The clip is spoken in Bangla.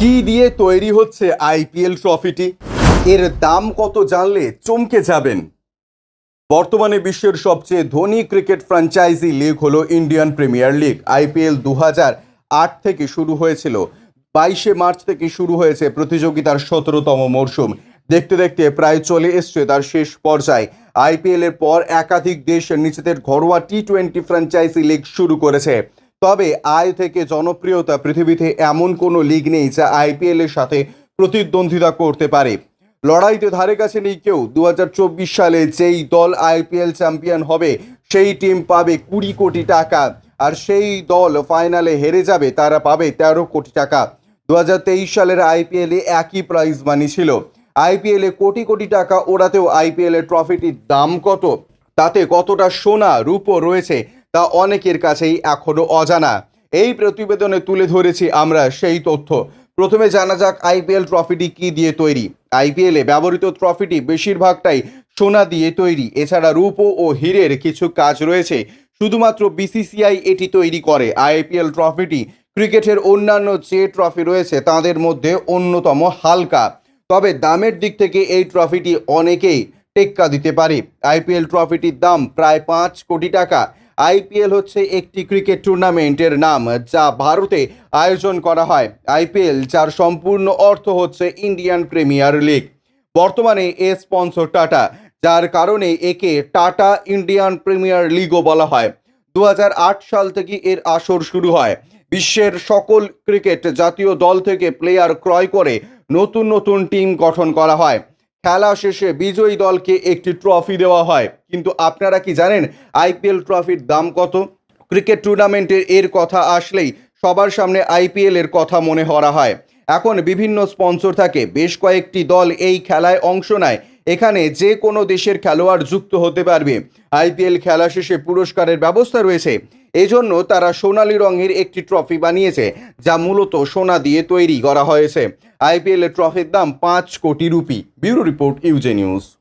কি দিয়ে তৈরি হচ্ছে আইপিএল ট্রফিটি? এর দাম কত জানলে চমকে যাবেন? বর্তমানে বিশ্বের সবচেয়ে ধনী ক্রিকেট ফ্র্যাঞ্চাইজি লিগ হলো ইন্ডিয়ান প্রিমিয়ার লিগ। আইপিএল দু আট থেকে শুরু হয়েছিল। বাইশে মার্চ থেকে শুরু হয়েছে প্রতিযোগিতার সতেরোতম মরশুম। দেখতে দেখতে প্রায় চলে এসছে তার শেষ পর্যায়ে। আইপিএল এর পর একাধিক দেশ নিজেদের ঘরোয়া টি টোয়েন্টি ফ্র্যাঞ্চাইজি লিগ শুরু করেছে। তবে আয় থেকে জনপ্রিয়তা পৃথিবীতে এমন কোনো লিগ নেই যা আইপিএল এর সাথে প্রতিদ্বন্দ্বিতা করতে পারে। লড়াইতে ধারে কাছে নেই কেউ। দু হাজার চব্বিশ সালে যেই দল আইপিএল চ্যাম্পিয়ন হবে, সেই টিম পাবে কুড়ি কোটি টাকা। আর সেই দল ফাইনালে হেরে যাবে, তারা পাবে তেরো কোটি টাকা। দু হাজার তেইশ সালের আইপিএলে একই প্রাইজ মানি ছিল। আইপিএলে কোটি কোটি টাকা ওড়াতেও আইপিএল এর ট্রফিটির দাম কত? তাতে কতটা সোনা রূপো রয়েছে। তা অনেকের কাছেই এখনও অজানা। এই প্রতিবেদনে তুলে ধরেছি আমরা সেই তথ্য। প্রথমে জানা যাক আইপিএল ট্রফিটি কি দিয়ে তৈরি। আইপিএলে ব্যবহৃত ট্রফিটি বেশিরভাগটাই সোনা দিয়ে তৈরি। এছাড়া রূপো ও হীরের কিছু কাজ রয়েছে। শুধুমাত্র বিসিসিআই এটি তৈরি করে। আইপিএল ট্রফিটি ক্রিকেটের অন্যান্য যে ট্রফি রয়েছে, তাদের মধ্যে অন্যতম হালকা। তবে দামের দিক থেকে এই ট্রফিটি অনেকেই টেক্কা দিতে পারে। আইপিএল ট্রফিটির দাম প্রায় পাঁচ কোটি টাকা। আইপিএল হচ্ছে একটি ক্রিকেট টুর্নামেন্টের নাম, যা ভারতে আয়োজন করা হয়। আইপিএল, যার সম্পূর্ণ অর্থ হচ্ছে ইন্ডিয়ান প্রিমিয়ার লিগ। বর্তমানে এ স্পন্সর টাটা, যার কারণে একে টাটা ইন্ডিয়ান প্রিমিয়ার লিগও বলা হয়। দু হাজার আট সাল থেকে এর আসর শুরু হয়। বিশ্বের সকল ক্রিকেট জাতীয় দল থেকে প্লেয়ার ক্রয় করে নতুন নতুন টিম গঠন করা হয়। খেলা শেষে বিজয়ী দলকে একটি ট্রফি দেওয়া হয়। কিন্তু আপনারা কি জানেন আইপিএল ট্রফির দাম কত? ক্রিকেট টুর্নামেন্টের এর কথা আসলেই সবার সামনে আইপিএল এর কথা মনে করা হয়। এখন বিভিন্ন স্পন্সর থাকে। বেশ কয়েকটি দল এই খেলায় অংশ নেয়। এখানে যে কোনো দেশের খেলোয়াড় যুক্ত হতে পারবে। আইপিএল খেলা শেষে পুরস্কারের ব্যবস্থা রয়েছে। এজন্য তারা সোনালি রঙের একটি ট্রফি বানিয়েছে, যা মূলত সোনা দিয়ে তৈরি করা হয়েছে। আইপিএল ট্রফির দাম পাঁচ কোটি rupee. Bureau report UJ news.